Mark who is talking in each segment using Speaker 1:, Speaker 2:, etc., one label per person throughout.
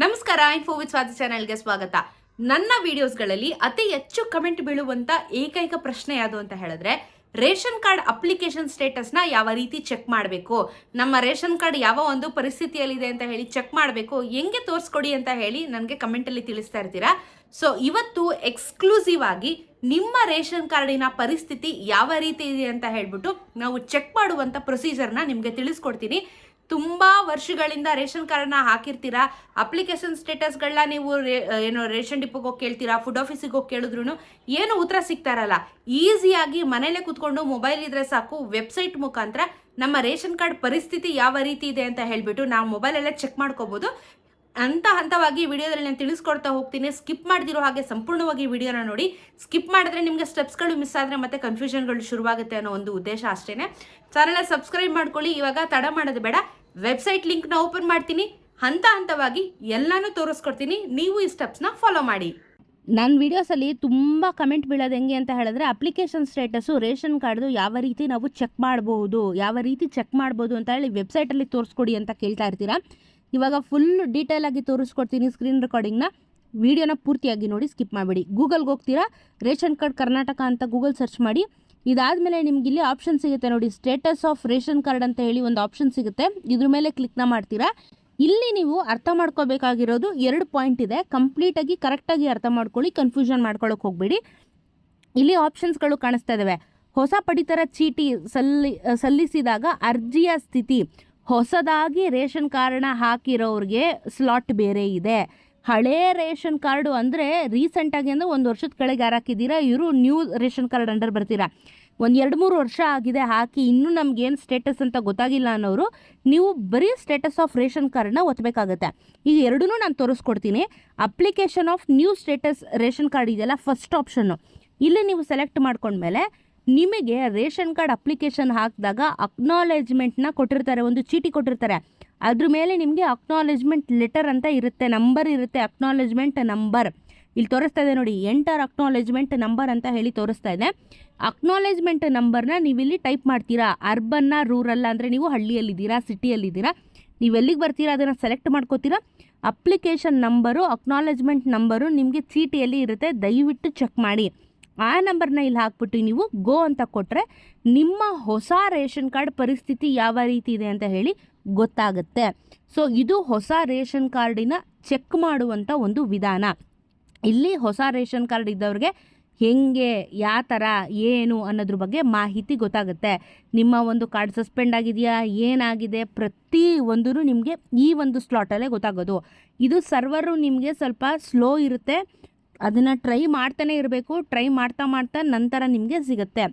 Speaker 1: ನಮಸ್ಕಾರ info with Swati ಚಾನೆಲ್ಗೆ ಸ್ವಾಗತ. ನನ್ನ ವಿಡಿಯೋಸ್ಗಳಲ್ಲಿ ಅತಿ ಹೆಚ್ಚು ಕಮೆಂಟ್ ಬೀಳುವಂತ ಏಕೈಕ ಪ್ರಶ್ನೆ ಯಾವುದು ಅಂತ ಹೇಳಿದ್ರೆ, ರೇಷನ್ ಕಾರ್ಡ್ ಅಪ್ಲಿಕೇಶನ್ ಸ್ಟೇಟಸ್ನ ಯಾವ ರೀತಿ ಚೆಕ್ ಮಾಡಬೇಕು? ನಮ್ಮ ರೇಷನ್ ಕಾರ್ಡ್ ಯಾವ ಒಂದು ಪರಿಸ್ಥಿತಿಯಲ್ಲಿದೆ ಅಂತ ಹೇಳಿ ಚೆಕ್ ಮಾಡಬೇಕು? ಹೆಂಗೆ ತೋರಿಸ್ಕೊಡಿ ಅಂತ ಹೇಳಿ ನನಗೆ ಕಮೆಂಟಲ್ಲಿ ತಿಳಿಸ್ತಾ ಇರ್ತೀರಾ? ಸೊ ಇವತ್ತು ಎಕ್ಸ್ಕ್ಲೂಸಿವ್ ಆಗಿ ನಿಮ್ಮ ರೇಷನ್ ಕಾರ್ಡಿನ ಪರಿಸ್ಥಿತಿ ಯಾವ ರೀತಿ ಇದೆ ಅಂತ ಹೇಳ್ಬಿಟ್ಟು ನಾವು ಚೆಕ್ ಮಾಡುವಂಥ ಪ್ರೊಸೀಜರ್ನ ನಿಮಗೆ ತಿಳಿಸ್ಕೊಡ್ತೀನಿ. ತುಂಬಾ ವರ್ಷಗಳಿಂದ ರೇಷನ್ ಕಾರ್ಡ್ನ ಹಾಕಿರ್ತೀರಾ? ಅಪ್ಲಿಕೇಶನ್ ಸ್ಟೇಟಸ್ಗಳನ್ನ ನೀವು ಏನು ರೇಷನ್ ಡಿಪೋಗೆ ಹೋಗಿ ಕೇಳ್ತೀರಾ? ಫುಡ್ ಆಫೀಸಿಗೆ ಹೋಗಿ ಕೇಳಿದ್ರು ಏನು ಉತ್ತರ ಸಿಗ್ತಾ ಇರಲ್ಲ ಈಸಿಯಾಗಿ ಮನೇಲೆ ಕುತ್ಕೊಂಡು ಮೊಬೈಲ್ ಇದ್ರೆ ಸಾಕು, ವೆಬ್ಸೈಟ್ ಮುಖಾಂತರ ನಮ್ಮ ರೇಷನ್ ಕಾರ್ಡ್ ಪರಿಸ್ಥಿತಿ ಯಾವ ರೀತಿ ಇದೆ ಅಂತ ಹೇಳಿಬಿಟ್ಟು ನಾವು ಮೊಬೈಲಲ್ಲೇ ಚೆಕ್ ಮಾಡ್ಕೋಬಹುದು ಹಂತ ಹಂತವಾಗಿ ವಿಡಿಯೋದಲ್ಲಿ ನಾನು ತಿಳಿಸ್ಕೊಡ್ತಾ ಹೋಗ್ತೀನಿ. ಸ್ಕಿಪ್ ಮಾಡ್ತಿರೋ ಹಾಗೆ ಸಂಪೂರ್ಣವಾಗಿ ವಿಡಿಯೋನ ನೋಡಿ. ಸ್ಕಿಪ್ ಮಾಡಿದ್ರೆ ನಿಮಗೆ ಸ್ಟೆಪ್ಸ್ಗಳು ಮಿಸ್ ಆದರೆ ಮತ್ತೆ ಕನ್ಫ್ಯೂಷನ್ಗಳು ಶುರುವಾಗುತ್ತೆ ಅನ್ನೋ ಒಂದು ಉದ್ದೇಶ ಅಷ್ಟೇ ಚಾನಲ್ ಸಬ್ಸ್ಕ್ರೈಬ್ ಮಾಡ್ಕೊಳ್ಳಿ. ಇವಾಗ ತಡ ಮಾಡೋದು ಬೇಡ. ವೆಬ್ಸೈಟ್ ಲಿಂಕ್ನ ಓಪನ್ ಮಾಡ್ತೀನಿ. ಹಂತ ಹಂತವಾಗಿ ಎಲ್ಲಾನು ತೋರಿಸ್ಕೊಡ್ತೀನಿ. ನೀವು ಈ ಸ್ಟೆಪ್ಸ್ನ ಫಾಲೋ ಮಾಡಿ.
Speaker 2: ನನ್ನ ವಿಡಿಯೋಸಲ್ಲಿ ತುಂಬ ಕಮೆಂಟ್ ಬೀಳೋದು ಹೆಂಗೆ ಅಂತ ಹೇಳಿದ್ರೆ ಅಪ್ಲಿಕೇಶನ್ ಸ್ಟೇಟಸ್ಸು ರೇಷನ್ ಕಾರ್ಡ್ದು ಯಾವ ರೀತಿ ನಾವು ಚೆಕ್ ಮಾಡ್ಬೋದು, ಯಾವ ರೀತಿ ಚೆಕ್ ಮಾಡ್ಬೋದು ಅಂತ ಹೇಳಿ ವೆಬ್ಸೈಟಲ್ಲಿ ತೋರಿಸ್ಕೊಡಿ ಅಂತ ಕೇಳ್ತಾ ಇರ್ತೀರಾ. ಇವಾಗ ಫುಲ್ ಡೀಟೇಲ್ ಆಗಿ ತೋರಿಸ್ಕೊಡ್ತೀನಿ ಸ್ಕ್ರೀನ್ ರೆಕಾರ್ಡಿಂಗ್ನ ವಿಡಿಯೋನ ಪೂರ್ತಿಯಾಗಿ ನೋಡಿ ಸ್ಕಿಪ್ ಮಾಡಬೇಡಿ. ಗೂಗಲ್ಗೆ ಹೋಗ್ತೀರಾ? ರೇಷನ್ ಕಾರ್ಡ್ ಕರ್ನಾಟಕ ಅಂತ ಗೂಗಲ್ ಸರ್ಚ್ ಮಾಡಿ. ಇದಾದಮೇಲೆ ನಿಮ್ಗೆ ಇಲ್ಲಿ ಆಪ್ಷನ್ ಸಿಗುತ್ತೆ ನೋಡಿ. ಸ್ಟೇಟಸ್ ಆಫ್ ರೇಷನ್ ಕಾರ್ಡ್ ಅಂತ ಹೇಳಿ ಒಂದು ಆಪ್ಷನ್ ಸಿಗುತ್ತೆ. ಇದ್ರ ಮೇಲೆ ಕ್ಲಿಕ್ನ ಮಾಡ್ತೀರಾ? ಇಲ್ಲಿ ನೀವು ಅರ್ಥ ಮಾಡ್ಕೋಬೇಕಾಗಿರೋದು ಎರಡು ಪಾಯಿಂಟ್ ಇದೆ. ಕಂಪ್ಲೀಟಾಗಿ ಕರೆಕ್ಟಾಗಿ ಅರ್ಥ ಮಾಡ್ಕೊಳ್ಳಿ ಕನ್ಫ್ಯೂಷನ್ ಮಾಡ್ಕೊಳ್ಳೋಕೆ ಹೋಗಬೇಡಿ. ಇಲ್ಲಿ ಆಪ್ಷನ್ಸ್ಗಳು ಕಾಣಿಸ್ತಾ ಇದ್ದಾವೆ ಹೊಸ ಪಡಿತರ ಚೀಟಿ ಸಲ್ಲಿ, ಸಲ್ಲಿಸಿದಾಗ ಅರ್ಜಿಯ ಸ್ಥಿತಿ. ಹೊಸದಾಗಿ ರೇಷನ್ ಕಾರ್ಡ್ನ ಹಾಕಿರೋರಿಗೆ ಸ್ಲಾಟ್ ಬೇರೆ ಇದೆ. ಹಳೇ ರೇಷನ್ ಕಾರ್ಡು ಅಂದರೆ ರೀಸೆಂಟಾಗಿ ಅಂದರೆ ಒಂದು ವರ್ಷದ ಕೆಳಗೆ ಯಾರು ಹಾಕಿದ್ದೀರಾ? ಇವರು ನ್ಯೂ ರೇಷನ್ ಕಾರ್ಡ್ ಅಂಡರ್ ಬರ್ತೀರಾ? ಒಂದು ಎರಡು ಮೂರು ವರ್ಷ ಆಗಿದೆ ಹಾಕಿ ಇನ್ನೂ ನಮ್ಗೇನು ಸ್ಟೇಟಸ್ ಅಂತ ಗೊತ್ತಾಗಿಲ್ಲ ಅನ್ನೋರು ನೀವು ಬರೀ ಸ್ಟೇಟಸ್ ಆಫ್ ರೇಷನ್ ಕಾರ್ಡ್ನ ಒತ್ತಬೇಕಾಗತ್ತೆ ಈಗ ಎರಡೂ ನಾನು ತೋರಿಸ್ಕೊಡ್ತೀನಿ. Application of new status ration card ಇದೆಯಲ್ಲ, ಫಸ್ಟ್ ಆಪ್ಷನ್ನು. ಇಲ್ಲಿ ನೀವು ಸೆಲೆಕ್ಟ್ ಮಾಡ್ಕೊಂಡ್ಮೇಲೆ ನಿಮಗೆ ರೇಷನ್ ಕಾರ್ಡ್ ಅಪ್ಲಿಕೇಶನ್ ಹಾಕಿದಾಗ ಅಕ್ನಾಲೇಜ್ಮೆಂಟ್ನ ಕೊಟ್ಟಿರ್ತಾರೆ, ಒಂದು ಚೀಟಿ ಕೊಟ್ಟಿರ್ತಾರೆ. ಅದ್ರ ಮೇಲೆ ನಿಮಗೆ ಅಕ್ನಾಲೇಜ್ಮೆಂಟ್ ಲೆಟರ್ ಅಂತ ಇರುತ್ತೆ ನಂಬರ್ ಇರುತ್ತೆ ಅಕ್ನಾಲೇಜ್ಮೆಂಟ್ ನಂಬರ್ ಇಲ್ಲಿ ತೋರಿಸ್ತಾ ಇದೆ ನೋಡಿ ಎಂಟರ್ ಅಕ್ನಾಲೇಜ್ಮೆಂಟ್ ನಂಬರ್ ಅಂತ ಹೇಳಿ ತೋರಿಸ್ತಾ ಇದೆ. ಅಕ್ನಾಲೇಜ್ಮೆಂಟ್ ನಂಬರ್ನ ನೀವಿಲ್ಲಿ ಟೈಪ್ ಮಾಡ್ತೀರಾ? ಅರ್ಬನ್ನ ರೂರಲ್ಲ ಅಂದರೆ ನೀವು ಹಳ್ಳಿಯಲ್ಲಿದ್ದೀರಾ ಸಿಟಿಯಲ್ಲಿದ್ದೀರಾ ನೀವು ಎಲ್ಲಿಗೆ ಬರ್ತೀರಾ? ಅದನ್ನು ಸೆಲೆಕ್ಟ್ ಮಾಡ್ಕೋತೀರಾ? ಅಪ್ಲಿಕೇಶನ್ ನಂಬರು ಅಕ್ನಾಲೇಜ್ಮೆಂಟ್ ನಂಬರು ನಿಮಗೆ ಚೀಟಿಯಲ್ಲಿ ಇರುತ್ತೆ, ದಯವಿಟ್ಟು ಚೆಕ್ ಮಾಡಿ. ಆ ನಂಬರ್ನ ಇಲ್ಲಿ ಹಾಕ್ಬಿಟ್ಟು ನೀವು ಗೋ ಅಂತ ಕೊಟ್ಟರೆ ನಿಮ್ಮ ಹೊಸ ರೇಷನ್ ಕಾರ್ಡ್ ಪರಿಸ್ಥಿತಿ ಯಾವ ರೀತಿ ಇದೆ ಅಂತ ಹೇಳಿ ಗೊತ್ತಾಗುತ್ತೆ. ಸೊ, ಇದು ಹೊಸ ರೇಷನ್ ಕಾರ್ಡಿನ ಚೆಕ್ ಮಾಡುವಂಥ ಒಂದು ವಿಧಾನ. ಇಲ್ಲಿ ಹೊಸ ರೇಷನ್ ಕಾರ್ಡ್ ಇದ್ದವ್ರಿಗೆ ಹೆಂಗೆ, ಯಾವ ಥರ, ಏನು ಅನ್ನೋದ್ರ ಬಗ್ಗೆ ಮಾಹಿತಿ ಗೊತ್ತಾಗುತ್ತೆ. ನಿಮ್ಮ ಒಂದು ಕಾರ್ಡ್ ಸಸ್ಪೆಂಡ್ ಆಗಿದೆಯಾ, ಏನಾಗಿದೆ ಪ್ರತಿ ಒಂದೂ ನಿಮಗೆ ಈ ಒಂದು ಸ್ಲಾಟಲ್ಲೇ ಗೊತ್ತಾಗೋದು. ಇದು ಸರ್ವರು ನಿಮಗೆ ಸ್ವಲ್ಪ ಸ್ಲೋ ಇರುತ್ತೆ. ಅದನ್ನು ಟ್ರೈ ಮಾಡ್ತಾನೆ ಇರಬೇಕು ಟ್ರೈ ಮಾಡ್ತಾ ಮಾಡ್ತಾ ನಂತರ ನಿಮಗೆ ಸಿಗುತ್ತೆ.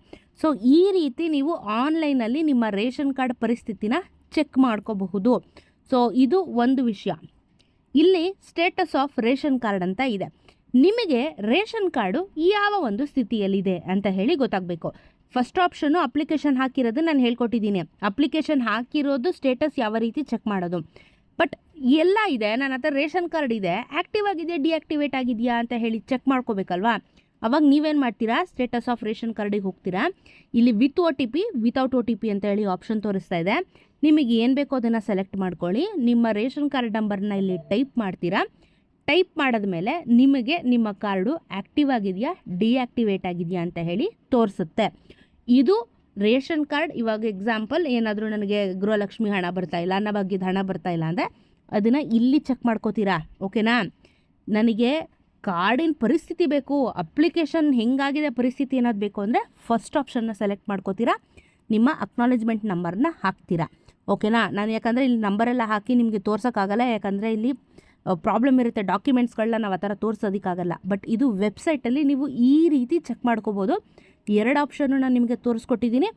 Speaker 2: ಸೊ ಈ ರೀತಿ ನೀವು ಆನ್ಲೈನಲ್ಲಿ ನಿಮ್ಮ ರೇಷನ್ ಕಾರ್ಡ್ ಪರಿಸ್ಥಿತಿನ ಚೆಕ್ ಮಾಡ್ಕೋಬಹುದು. ಸೊ ಇದು ಒಂದು ವಿಷಯ. ಇಲ್ಲಿ ಸ್ಟೇಟಸ್ ಆಫ್ ರೇಷನ್ ಕಾರ್ಡ್ ಅಂತ ಇದೆ. ನಿಮಗೆ ರೇಷನ್ ಕಾರ್ಡು ಯಾವ ಒಂದು ಸ್ಥಿತಿಯಲ್ಲಿದೆ ಅಂತ ಹೇಳಿ ಗೊತ್ತಾಗಬೇಕು. ಫಸ್ಟ್ ಆಪ್ಷನ್ನು ಅಪ್ಲಿಕೇಶನ್ ಹಾಕಿರೋದು ನಾನು ಹೇಳ್ಕೊಟ್ಟಿದ್ದೀನಿ. ಅಪ್ಲಿಕೇಶನ್ ಹಾಕಿರೋದು ಸ್ಟೇಟಸ್ ಯಾವ ರೀತಿ ಚೆಕ್ ಮಾಡೋದು. ಬಟ್ ಎಲ್ಲ ಇದೆ. ನನ್ನ ಹತ್ರ ರೇಷನ್ ಕಾರ್ಡ್ ಇದೆ. ಆ್ಯಕ್ಟಿವ್ ಆಗಿದೆಯಾ, ಡಿಆಕ್ಟಿವೇಟ್ ಆಗಿದೆಯಾ ಅಂತ ಹೇಳಿ ಚೆಕ್ ಮಾಡ್ಕೋಬೇಕಲ್ವಾ? ಅವಾಗ ನೀವೇನು ಮಾಡ್ತೀರಾ? ಸ್ಟೇಟಸ್ ಆಫ್ ರೇಷನ್ ಕಾರ್ಡಿಗೆ ಹೋಗ್ತೀರಾ? ಇಲ್ಲಿ with O T P, without O T P ಅಂತ ಹೇಳಿ ಆಪ್ಷನ್ ತೋರಿಸ್ತಾ ಇದೆ. ನಿಮಗೆ ಏನು ಬೇಕೋ ಅದನ್ನು ಸೆಲೆಕ್ಟ್ ಮಾಡ್ಕೊಳ್ಳಿ. ನಿಮ್ಮ ರೇಷನ್ ಕಾರ್ಡ್ ನಂಬರ್ನ ಇಲ್ಲಿ ಟೈಪ್ ಮಾಡ್ತೀರಾ? ಟೈಪ್ ಮಾಡಿದ ಮೇಲೆ ನಿಮಗೆ ನಿಮ್ಮ ಕಾರ್ಡು ಆ್ಯಕ್ಟಿವ್ ಆಗಿದೆಯಾ, ಡಿಆಕ್ಟಿವೇಟ್ ಆಗಿದೆಯಾ ಅಂತ ಹೇಳಿ ತೋರಿಸುತ್ತೆ. ಇದು ರೇಷನ್ ಕಾರ್ಡ್. ಇವಾಗ ಎಕ್ಸಾಂಪಲ್ ಏನಾದರೂ ನನಗೆ ಗೃಹಲಕ್ಷ್ಮಿ ಹಣ ಬರ್ತಾ ಇಲ್ಲ, ಅನ್ನಭಾಗ್ಯದ ಹಣ ಬರ್ತಾ ಇಲ್ಲ ಅಂದರೆ ಅದನ್ನು ಇಲ್ಲಿ ಚೆಕ್ ಮಾಡ್ಕೋತೀರಾ? ಓಕೆನಾ ನನಗೆ ಕಾರ್ಡಿನ ಪರಿಸ್ಥಿತಿ ಬೇಕು ಅಪ್ಲಿಕೇಶನ್ ಹೆಂಗಾಗಿದೆ, ಪರಿಸ್ಥಿತಿ ಏನಾದ್ರು ಬೇಕು ಅಂದರೆ ಫಸ್ಟ್ ಆಪ್ಷನ್ನ ಸೆಲೆಕ್ಟ್ ಮಾಡ್ಕೋತೀರಾ? ನಿಮ್ಮ ಅಕ್ನಾಲೆಜ್ಮೆಂಟ್ ನಂಬರ್ನ ಹಾಕ್ತೀರಾ? ಓಕೆನಾ ನಾನು ಯಾಕಂದರೆ ಇಲ್ಲಿ ನಂಬರೆಲ್ಲ ಹಾಕಿ ನಿಮಗೆ ತೋರ್ಸೋಕ್ಕಾಗಲ್ಲ ಯಾಕಂದರೆ ಇಲ್ಲಿ ಪ್ರಾಬ್ಲಮ್ ಇರುತ್ತೆ ಡಾಕ್ಯುಮೆಂಟ್ಸ್ಗಳನ್ನ ನಾವು ಆ ಥರ ತೋರಿಸೋದಕ್ಕಾಗಲ್ಲ ಬಟ್ ಇದು ವೆಬ್ಸೈಟಲ್ಲಿ ನೀವು ಈ ರೀತಿ ಚೆಕ್ ಮಾಡ್ಕೋಬೋದು. ಎರಡು ಆಪ್ಷನ್ನು ನಾನು ನಿಮಗೆ ತೋರಿಸ್ಕೊಟ್ಟಿದ್ದೀನಿ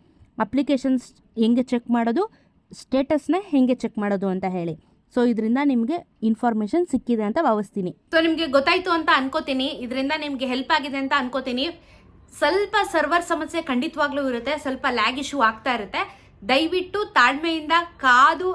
Speaker 2: ಅಪ್ಲಿಕೇಶನ್ಸ್ ಹೆಂಗೆ ಚೆಕ್ ಮಾಡೋದು ಸ್ಟೇಟಸ್ನ ಹೆಂಗೆ ಚೆಕ್ ಮಾಡೋದು ಅಂತ ಹೇಳಿ. ಸೊ ಇದರಿಂದ ನಿಮಗೆ ಇನ್ಫಾರ್ಮೇಷನ್ ಸಿಕ್ಕಿದೆ ಅಂತ ಭಾವಿಸ್ತೀನಿ.
Speaker 1: ಸೊ ನಿಮಗೆ ಗೊತ್ತಾಯ್ತು ಅಂತ ಅನ್ಕೋತೀನಿ. ಇದರಿಂದ ನಿಮಗೆ ಹೆಲ್ಪ್ ಆಗಿದೆ ಅಂತ ಅನ್ಕೋತೀನಿ. ಸ್ವಲ್ಪ ಸರ್ವರ್ ಸಮಸ್ಯೆ ಖಂಡಿತವಾಗ್ಲೂ ಇರುತ್ತೆ. ಸ್ವಲ್ಪ ಲ್ಯಾಗ್ ಇಶ್ಯೂ ಆಗ್ತಾ ಇರುತ್ತೆ. ದಯವಿಟ್ಟು ತಾಳ್ಮೆಯಿಂದ ಕಾದು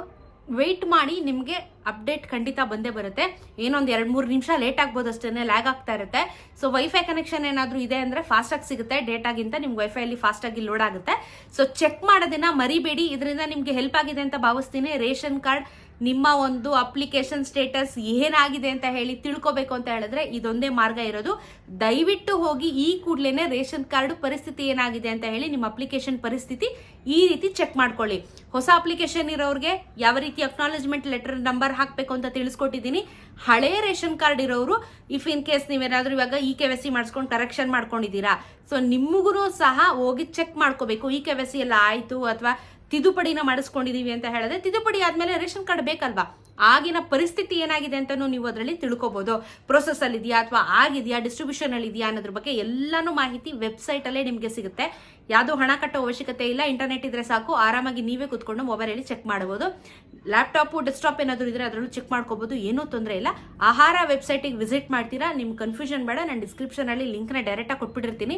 Speaker 1: ವೆಯ್ಟ್ ಮಾಡಿ ನಿಮಗೆ ಅಪ್ಡೇಟ್ ಖಂಡಿತ ಬಂದೇ ಬರುತ್ತೆ. ಏನೊಂದು ಎರಡು ಮೂರು ನಿಮಿಷ ಲೇಟ್ ಆಗ್ಬೋದು ಅಷ್ಟೇ ಲ್ಯಾಗ್ ಆಗ್ತಾ ಇರುತ್ತೆ. ಸೊ ವೈಫೈ ಕನೆಕ್ಷನ್ ಏನಾದರೂ ಇದೆ ಅಂದರೆ ಫಾಸ್ಟಾಗಿ ಸಿಗುತ್ತೆ. ಡೇಟಾಗಿಂತ ನಿಮ್ಗೆ ವೈಫೈಲಿ ಫಾಸ್ಟಾಗಿ ಲೋಡ್ ಆಗುತ್ತೆ. ಸೊ ಚೆಕ್ ಮಾಡೋದನ್ನ ಮರಿಬೇಡಿ. ಇದರಿಂದ ನಿಮಗೆ ಹೆಲ್ಪ್ ಆಗಿದೆ ಅಂತ ಭಾವಿಸ್ತೀನಿ. ರೇಷನ್ ಕಾರ್ಡ್ ನಿಮ್ಮ ಒಂದು ಅಪ್ಲಿಕೇಶನ್ ಸ್ಟೇಟಸ್ ಏನಾಗಿದೆ ಅಂತ ಹೇಳಿ ತಿಳ್ಕೊಬೇಕು ಅಂತ ಹೇಳಿದ್ರೆ ಇದೊಂದೇ ಮಾರ್ಗ ಇರೋದು. ದಯವಿಟ್ಟು ಹೋಗಿ ಈ ಕೂಡಲೇ ರೇಷನ್ ಕಾರ್ಡ್ ಪರಿಸ್ಥಿತಿ ಏನಾಗಿದೆ ಅಂತ ಹೇಳಿ ನಿಮ್ಮ ಅಪ್ಲಿಕೇಶನ್ ಪರಿಸ್ಥಿತಿ ಈ ರೀತಿ ಚೆಕ್ ಮಾಡ್ಕೊಳ್ಳಿ. ಹೊಸ ಅಪ್ಲಿಕೇಶನ್ ಇರೋರಿಗೆ ಯಾವ ರೀತಿ ಅಕ್ನಾಲಜ್ಮೆಂಟ್ ಲೆಟರ್ ನಂಬರ್ ಹಾಕಬೇಕು ಅಂತ ತಿಳಿಸ್ಕೊಟ್ಟಿದ್ದೀನಿ. ಹಳೆಯ ರೇಷನ್ ಕಾರ್ಡ್ ಇರೋರು ಇಫ್ ಇನ್ ಕೇಸ್ ನೀವೇನಾದ್ರೂ ಇವಾಗ ಇ ಕೆ ಸಿ ಮಾಡಿಸ್ಕೊಂಡು ಕರೆಕ್ಷನ್ ಮಾಡ್ಕೊಂಡಿದ್ದೀರಾ. ಸೊ ನಿಮಗೂ ಸಹ ಹೋಗಿ ಚೆಕ್ ಮಾಡ್ಕೋಬೇಕು. ಇ ಕೆ ಸಿ ಎಲ್ಲ ಆಯಿತು ಅಥವಾ ತಿದ್ದುಪಡಿನ ಮಾಡಿಸ್ಕೊಂಡಿದೀವಿ ಅಂತ ಹೇಳಿದ್ರೆ ತಿದ್ದುಪಡಿ ಆದ್ಮೇಲೆ ರೇಷನ್ ಕಾರ್ಡ್ ಬೇಕಲ್ವಾ? ಆಗಿನ ಪರಿಸ್ಥಿತಿ ಏನಾಗಿದೆ ಅಂತಲೂ ನೀವು ಅದರಲ್ಲಿ ತಿಳ್ಕೊಬಹುದು ಪ್ರೊಸೆಸ್ ಅಲ್ಲಿ ಇದೆಯಾ ಅಥವಾ ಆಗಿದೆಯಾ? ಡಿಸ್ಟ್ರಿಬ್ಯೂಷನ್ ಅಲ್ಲಿ ಇದೆಯಾ ಅನ್ನೋದ್ರ ಬಗ್ಗೆ ಎಲ್ಲಾನು ಮಾಹಿತಿ ವೆಬ್ಸೈಟ್ ಅಲ್ಲೇ ನಿಮಗೆ ಸಿಗುತ್ತೆ. ಯಾವುದು ಹಣ ಕಟ್ಟೋ ಅವಶ್ಯಕತೆ ಇಲ್ಲ ಇಂಟರ್ನೆಟ್ ಇದ್ರೆ ಸಾಕು. ಆರಾಮಾಗಿ ನೀವೇ ಕುತ್ಕೊಂಡು ಮೊಬೈಲಲ್ಲಿ ಚೆಕ್ ಮಾಡಬಹುದು ಲ್ಯಾಪ್ಟಾಪು ಡೆಸ್ಕ್ಟಾಪ್ ಏನಾದರೂ ಇದ್ರೆ ಅದರಲ್ಲೂ ಚೆಕ್ ಮಾಡ್ಕೋಬಹುದು ಏನೂ ತೊಂದರೆ ಇಲ್ಲ. ಆಹಾರ ವೆಬ್ಸೈಟಿಗೆ ವಿಸಿಟ್ ಮಾಡ್ತೀರಾ? ನಿಮ್ಗೆ ಕನ್ಫ್ಯೂಷನ್ ಬೇಡ. ನಾನು ಡಿಸ್ಕ್ರಿಪ್ಷನಲ್ಲಿ ಲಿಂಕ್ನ ಡೈರೆಕ್ಟಾಗಿ ಕೊಟ್ಬಿಟ್ಟಿರ್ತೀನಿ.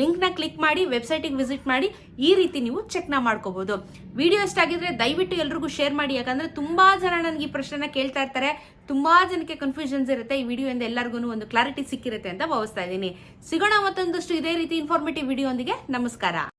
Speaker 1: ಲಿಂಕ್ನ ಕ್ಲಿಕ್ ಮಾಡಿ ವೆಬ್ಸೈಟಿಗೆ ವಿಸಿಟ್ ಮಾಡಿ ಈ ರೀತಿ ನೀವು ಚೆಕ್ನ ಮಾಡ್ಕೋಬಹುದು ವಿಡಿಯೋ ಇಷ್ಟ ಆಗಿದ್ರೆ ದಯವಿಟ್ಟು ಎಲ್ರಿಗೂ ಶೇರ್ ಮಾಡಿ. ಯಾಕಂದ್ರೆ ತುಂಬಾ ಜನ ನನಗೆ ಈ ಪ್ರಶ್ನೆನ ಕೇಳ್ತಾ ಇರ್ತಾರೆ. ತುಂಬಾ ಜನಕ್ಕೆ ಕನ್ಫ್ಯೂಷನ್ಸ್ ಇರುತ್ತೆ. ಈ ವಿಡಿಯೋಯಿಂದ ಎಲ್ಲರಿಗೂ ಒಂದು ಕ್ಲಾರಿಟಿ ಸಿಕ್ಕಿರುತ್ತೆ ಅಂತ ಭಾವಿಸ್ತಾ ಇದ್ದೀನಿ. ಸಿಗೋಣ ಮತ್ತೊಂದಷ್ಟು ಇದೇ ರೀತಿ ಇನ್ಫಾರ್ಮೇಟಿವ್ ವಿಡಿಯೋ ನಮಸ್ಕಾರ.